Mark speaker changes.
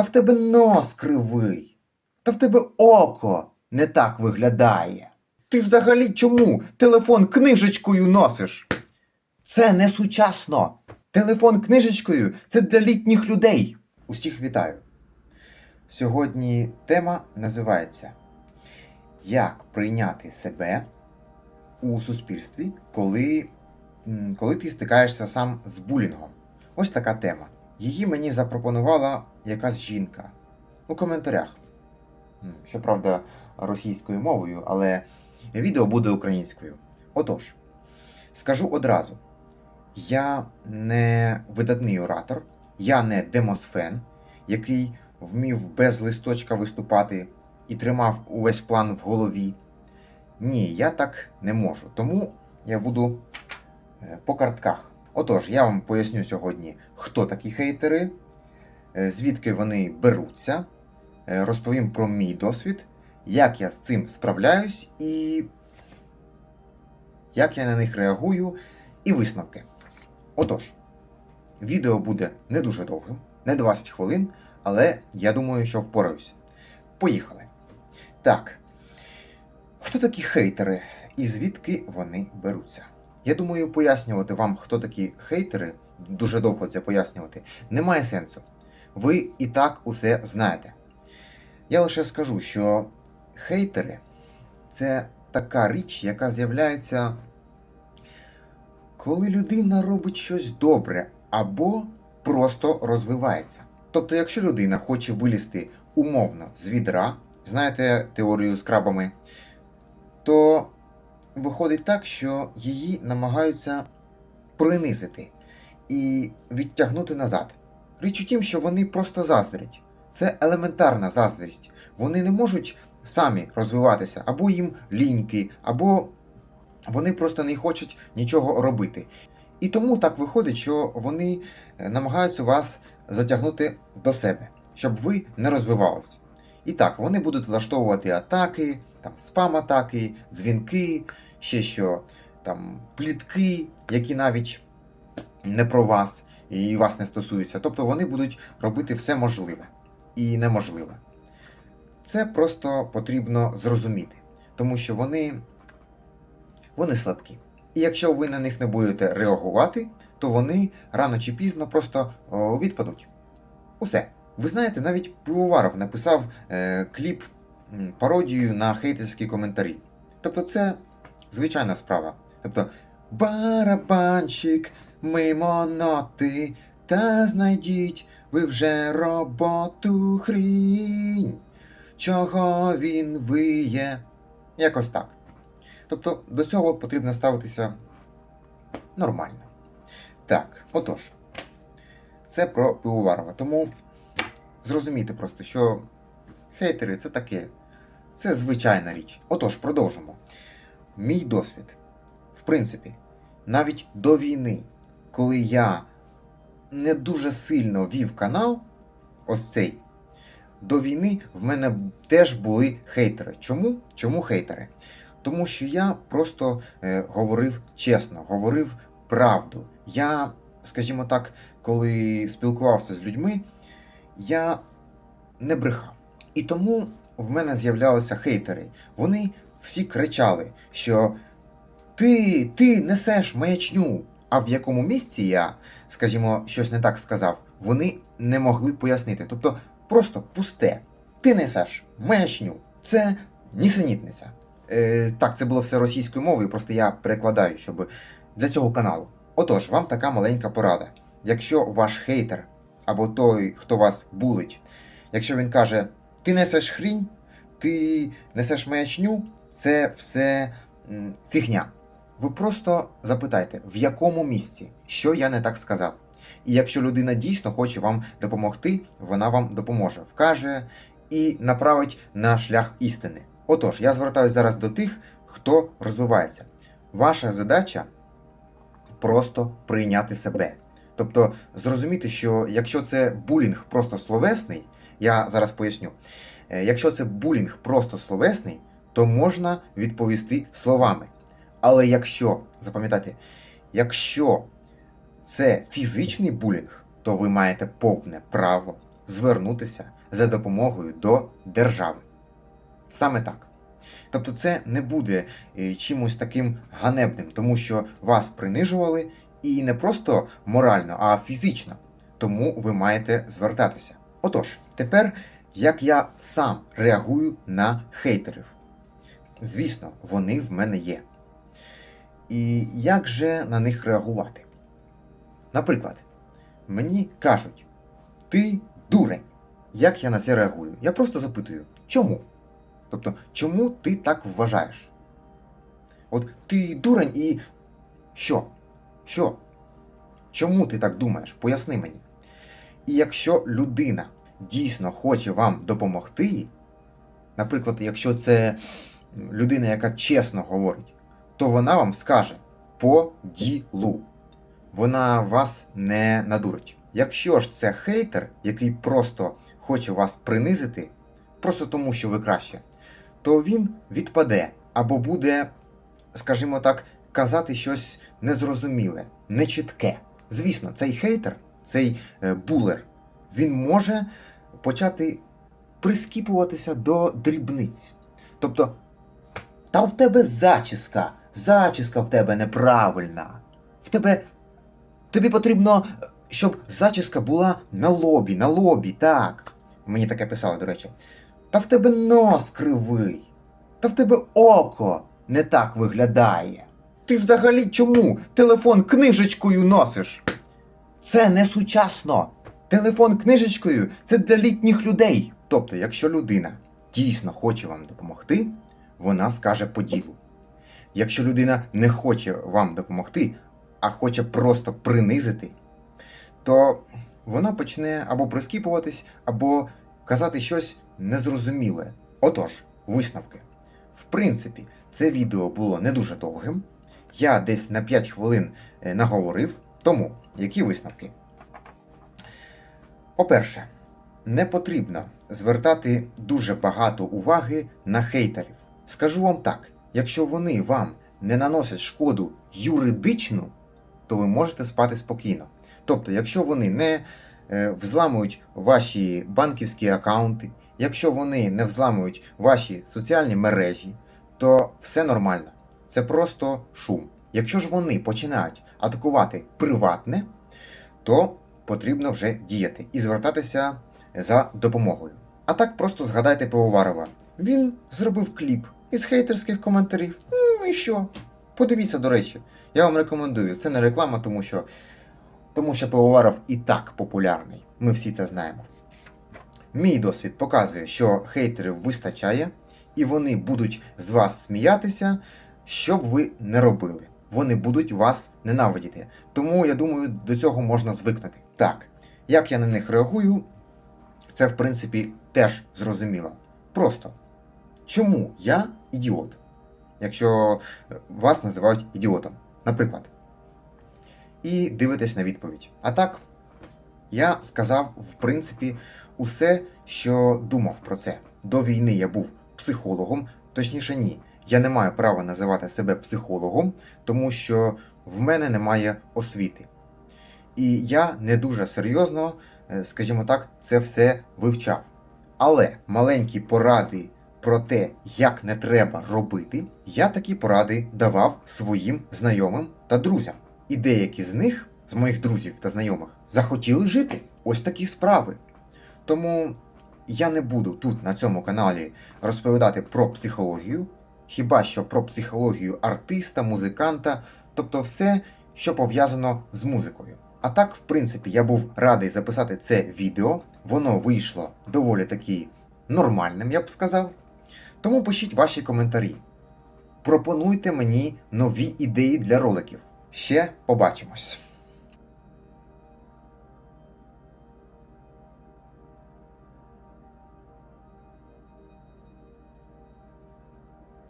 Speaker 1: Та в тебе нос кривий. Та в тебе око не так виглядає. Ти взагалі чому телефон книжечкою носиш? Це не сучасно. Телефон книжечкою це для літніх людей. Усіх вітаю. Сьогодні тема називається Як прийняти себе у суспільстві, коли, коли ти стикаєшся сам з булінгом. Ось така тема. Її мені запропонувала якась жінка у коментарях. Щоправда, російською мовою, але відео буде українською. Отож, скажу одразу: я не видатний оратор, я не демосфен, який вмів без листочка виступати і тримав увесь план в голові. Ні, я так не можу. Тому я буду е, по картках. Отож, я вам поясню сьогодні, хто такі хейтери, е, звідки вони беруться, е, розповім про мій досвід, як я з цим справляюсь і як я на них реагую, і висновки. Отож, відео буде не дуже довгим, не 20 хвилин, але я думаю, що впораюсь. Поїхали. Так. Хто такі хейтери і звідки вони беруться? Я думаю, пояснювати вам, хто такі хейтери, дуже довго це пояснювати, немає сенсу. Ви і так усе знаєте. Я лише скажу, що хейтери це така річ, яка з'являється, коли людина робить щось добре або просто розвивається. Тобто, якщо людина хоче вилізти умовно з відра, знаєте теорію з крабами, то виходить так, що її намагаються принизити і відтягнути назад. Річ у тім, що вони просто заздрять. Це елементарна заздрість. Вони не можуть самі розвиватися, або їм ліньки, або вони просто не хочуть нічого робити. І тому так виходить, що вони е, намагаються вас затягнути до себе, щоб ви не розвивались. І так, вони будуть влаштовувати атаки, там спам-атаки, дзвінки, ще що там плітки, які навіть не про вас і вас не стосуються. Тобто вони будуть робити все можливе і неможливе. Це просто потрібно зрозуміти, тому що вони, вони слабкі. І якщо ви на них не будете реагувати, то вони рано чи пізно просто о, відпадуть. Усе. Ви знаєте, навіть Пивоваров написав е, кліп пародію на хейтерські коментарі. Тобто це звичайна справа. Тобто, барабанщик, мимо ноти, та знайдіть ви вже роботу хрінь. Чого він виє? Якось так. Тобто до цього потрібно ставитися нормально. Так, отож, це про Пивоварова. Тому зрозумійте просто, що хейтери це таке. Це звичайна річ. Отож, продовжимо. Мій досвід. В принципі, навіть до війни, коли я не дуже сильно вів канал, ось цей, до війни в мене теж були хейтери. Чому? Чому хейтери? Тому що я просто е, говорив чесно, говорив правду. Я, скажімо так, коли спілкувався з людьми, я не брехав. І тому в мене з'являлися хейтери. Вони всі кричали, що ти, ти несеш маячню. А в якому місці я, скажімо, щось не так сказав, вони не могли пояснити. Тобто просто пусте. Ти несеш маячню. Це нісенітниця. Е, так, це було все російською мовою, просто я перекладаю, щоб для цього каналу. Отож, вам така маленька порада. Якщо ваш хейтер або той, хто вас булить, якщо він каже, ти несеш хрінь, ти несеш маячню, це все фігня. Ви просто запитайте, в якому місці, що я не так сказав. І якщо людина дійсно хоче вам допомогти, вона вам допоможе, вкаже і направить на шлях істини. Отож, я звертаюся зараз до тих, хто розвивається. Ваша задача просто прийняти себе. Тобто зрозуміти, що якщо це булінг просто словесний, я зараз поясню. Е, Якщо це булінг просто словесний, то можна відповісти словами. Але якщо, запам'ятайте, якщо це фізичний булінг, то ви маєте повне право звернутися за допомогою до держави. Саме так. Тобто це не буде е, чимось таким ганебним, тому що вас принижували і не просто морально, а фізично. Тому ви маєте звертатися. Отож, тепер як я сам реагую на хейтерів. Звісно, вони в мене є. І як же на них реагувати? Наприклад, мені кажуть, ти дурень. Як я на це реагую? Я просто запитую, чому? Тобто, чому ти так вважаєш? От ти дурень і що? Що? Чому ти так думаєш? Поясни мені. І якщо людина дійсно хоче вам допомогти, наприклад, якщо це людина, яка чесно говорить, то вона вам скаже по ділу. Вона вас не надурить. Якщо ж це хейтер, який просто хоче вас принизити, просто тому, що ви краще, то він відпаде або буде, скажімо так, казати щось незрозуміле, нечітке. Звісно, цей хейтер, цей е, булер, він може почати прискіпуватися до дрібниць. Тобто, та в тебе зачіска, зачіска в тебе неправильна. В тебе. Тобі потрібно, щоб зачіска була на лобі, на лобі, так. Мені таке писали, до речі. Та в тебе нос кривий. Та в тебе око не так виглядає. Ти взагалі чому телефон книжечкою носиш? Це не сучасно. Телефон книжечкою це для літніх людей. Тобто, якщо людина дійсно хоче вам допомогти, вона скаже по ділу. Якщо людина не хоче вам допомогти, а хоче просто принизити, то вона почне або прискіпуватись, або казати щось незрозуміле. Отож, висновки. В принципі, це відео було не дуже довгим. Я десь на 5 хвилин е, наговорив. Тому, які висновки? По-перше, не потрібно звертати дуже багато уваги на хейтерів. Скажу вам так: якщо вони вам не наносять шкоду юридичну, то ви можете спати спокійно. Тобто, якщо вони не е, взламують ваші банківські акаунти, якщо вони не взламують ваші соціальні мережі, то все нормально. Це просто шум. Якщо ж вони починають атакувати приватне, то потрібно вже діяти і звертатися за допомогою. А так просто згадайте Пивоварова. Він зробив кліп із хейтерських коментарів. Ну і що? Подивіться, до речі, я вам рекомендую. Це не реклама, тому що, тому що Пивоваров і так популярний. Ми всі це знаємо. Мій досвід показує, що хейтерів вистачає, і вони будуть з вас сміятися, що б ви не робили. Вони будуть вас ненавидіти. Тому я думаю, до цього можна звикнути. Так, як я на них реагую, це в принципі теж зрозуміло. Просто чому я ідіот, якщо вас називають ідіотом, наприклад. І дивитесь на відповідь. А так, я сказав, в принципі, усе, що думав про це. До війни я був психологом, точніше, ні. Я не маю права називати себе психологом, тому що в мене немає освіти. І я не дуже серйозно, е, скажімо так, це все вивчав. Але маленькі поради про те, як не треба робити, я такі поради давав своїм знайомим та друзям. І деякі з них, з моїх друзів та знайомих, захотіли жити. Ось такі справи. Тому я не буду тут на цьому каналі розповідати про психологію, хіба що про психологію артиста, музиканта, тобто все, що пов'язано з музикою. А так, в принципі, я був радий записати це відео. Воно вийшло доволі таки нормальним, я б сказав. Тому пишіть ваші коментарі. Пропонуйте мені нові ідеї для роликів. Ще побачимось!